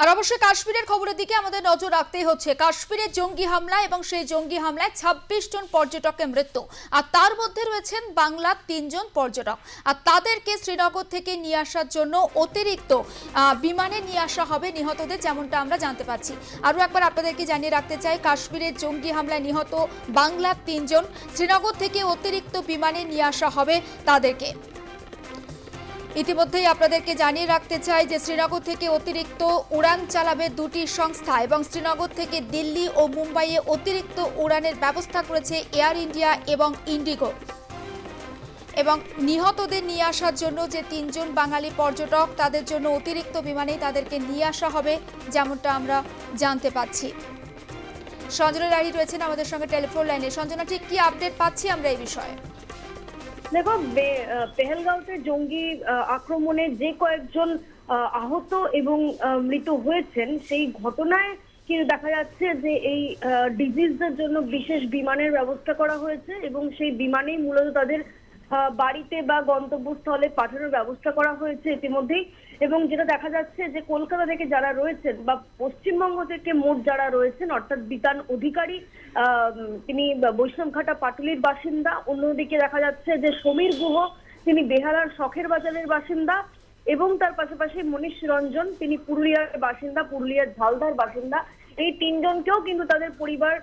আর অবশ্যই কাশ্মীরের খবরের দিকে আমাদের নজর রাখতেই হচ্ছে। কাশ্মীরের জঙ্গি হামলা এবং সেই জঙ্গি হামলায় ছাব্বিশ জন পর্যটকের মৃত্যু। আর তার মধ্যে রয়েছেন বাংলার তিনজন পর্যটক। আর তাদেরকে শ্রীনগর থেকে নিয়ে আসার জন্য অতিরিক্ত বিমানে নিয়ে আসা হবে নিহতদের, যেমনটা আমরা জানতে পারছি। আরও একবার আপনাদেরকে জানিয়ে রাখতে চাই, কাশ্মীরের জঙ্গি হামলায় নিহত বাংলার তিনজন। শ্রীনগর থেকে অতিরিক্ত বিমানে নিয়ে আসা হবে তাদেরকে। ইতিমধ্যেই আপনাদেরকে জানিয়ে রাখতে চাই যে শ্রীনগর থেকে অতিরিক্ত উড়ান চালাবে দুটি সংস্থা এবং শ্রীনগর থেকে দিল্লি ও মুম্বাইয়ে অতিরিক্ত উড়ানের ব্যবস্থা করেছে এয়ার ইন্ডিয়া এবং ইন্ডিগো। এবং নিহতদের নিয়ে আসার জন্য যে তিনজন বাঙালি পর্যটক, তাদের জন্য অতিরিক্ত বিমানেই তাদেরকে নিয়ে আসা হবে, যেমনটা আমরা জানতে পাচ্ছি। সঞ্জনা রায় রয়েছেন আমাদের সঙ্গে টেলিফোন লাইনে। সঞ্জনা, ঠিক কি আপডেট পাচ্ছি আমরা এই বিষয়ে? দেখো পেহেলগাঁওতে জঙ্গি আক্রমণে যে কয়েকজন আহ, আহত এবং মৃত হয়েছেন সেই ঘটনায় কিন্তু দেখা যাচ্ছে যে এই ডিজিজদের জন্য বিশেষ বিমানের ব্যবস্থা করা হয়েছে এবং সেই বিমানেই মূলত তাদের বাড়িতে বা গন্তব্যস্থলে পাঠানোর ব্যবস্থা করা হয়েছে ইতিমধ্যেই। এবং যেটা দেখা যাচ্ছে যে কলকাতা থেকে যারা রয়েছেন বা পশ্চিমবঙ্গ থেকে মোট যারা রয়েছেন, অর্থাৎ বিতান অধিকারী তিনি বৈষ্ণবঘাটা পাটুলির বাসিন্দা। অন্যদিকে দেখা যাচ্ছে যে সমীর গুহ, তিনি বেহালার শখের বাজারের বাসিন্দা। এবং তার পাশাপাশি মনীষ রঞ্জন, তিনি পুরুলিয়ার বাসিন্দা, পুরুলিয়ার ঝালদার বাসিন্দা। এই তিনজনকেও কিন্তু তাদের পরিবার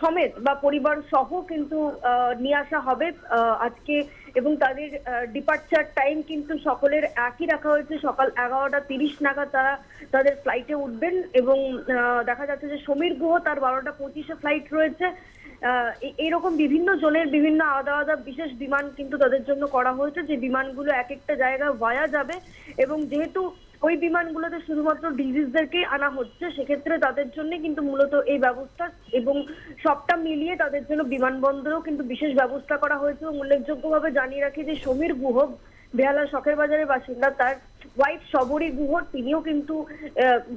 সমেত বা পরিবার সহ কিন্তু নিয়ে আসা হবে আজকে। এবং তাদের ডিপার্চার টাইম কিন্তু সকলের একই রাখা হয়েছে। সকাল এগারোটা তিরিশ নাগাদ তারা তাদের ফ্লাইটে উঠবেন এবং দেখা যাচ্ছে যে সমীর গুহ তার বারোটা পঁচিশে ফ্লাইট রয়েছে। আহ, এ- এইরকম বিভিন্ন জনের বিভিন্ন আলাদা আলাদা বিশেষ বিমান কিন্তু তাদের জন্য করা হয়েছে। যে বিমানগুলো এক একটা জায়গায় ভায়া যাবে এবং যেহেতু ওই বিমানগুলোতে শুধুমাত্র ডিজিজদেরকেই আনা হচ্ছে। সেক্ষেত্রে তাদের জন্য কিন্তু মূলত এই ব্যবস্থা এবং সবটা মিলিয়ে তাদের জন্য বিমানবন্দরেও কিন্তু বিশেষ ব্যবস্থা করা হয়েছে এবং উল্লেখযোগ্যভাবে জানিয়ে রাখি যে সমীর গুহ বেহালা শখের বাজারের বাসিন্দা, তার ওয়াইফ সবরী গুহ তিনিও কিন্তু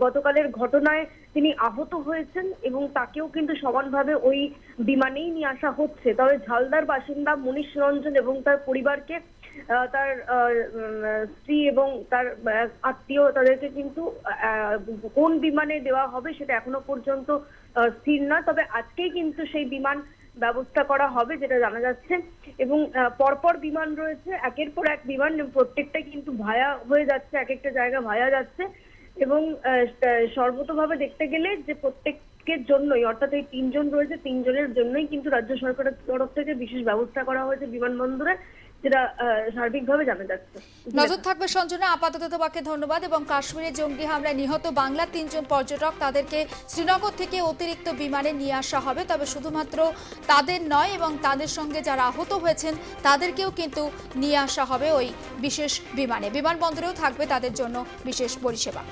গতকালের ঘটনায় তিনি আহত হয়েছেন এবং তাকেও কিন্তু সমানভাবে ওই বিমানেই নিয়ে আসা হচ্ছে। তবে ঝালদার বাসিন্দা মনীষ রঞ্জন এবং তার পরিবারকে তার স্ত্রী এবং তার আত্মীয় তাদেরকে কিন্তু কোন বিমানে দেওয়া হবে সেটা এখনও পর্যন্ত স্থির না তবে আজকেই কিন্তু সেই বিমান ব্যবস্থা করা হবে, যেটা জানা যাচ্ছে। এবং পরপর বিমান রয়েছে। একের পর এক বিমান প্রত্যেকটা কিন্তু ভায়া হয়ে যাচ্ছে, এক একটা জায়গা ভায়া যাচ্ছে। এবং সর্বতভাবে দেখতে গেলে যে প্রত্যেকের জন্যই, অর্থাৎ এই তিনজন রয়েছে, তিনজনের জন্যই কিন্তু রাজ্য সরকারের তরফ থেকে বিশেষ ব্যবস্থা করা হয়েছে বিমানবন্দরে। যেটা নজর থাকবে সঞ্জনা, আপাতত তোমাকে ধন্যবাদ। এবং কাশ্মীরে জঙ্গি হামলায় নিহত বাংলার তিনজন পর্যটক তাদেরকে শ্রীনগর থেকে অতিরিক্ত বিমানে নিয়ে আসা হবে। তবে শুধুমাত্র তাদের নয়, এবং তাদের সঙ্গে যারা আহত হয়েছেন, তাদেরকেও কিন্তু নিয়ে আসা হবে ওই বিশেষ বিমানে। বিমানবন্দরেও থাকবে তাদের জন্য বিশেষ পরিষেবা।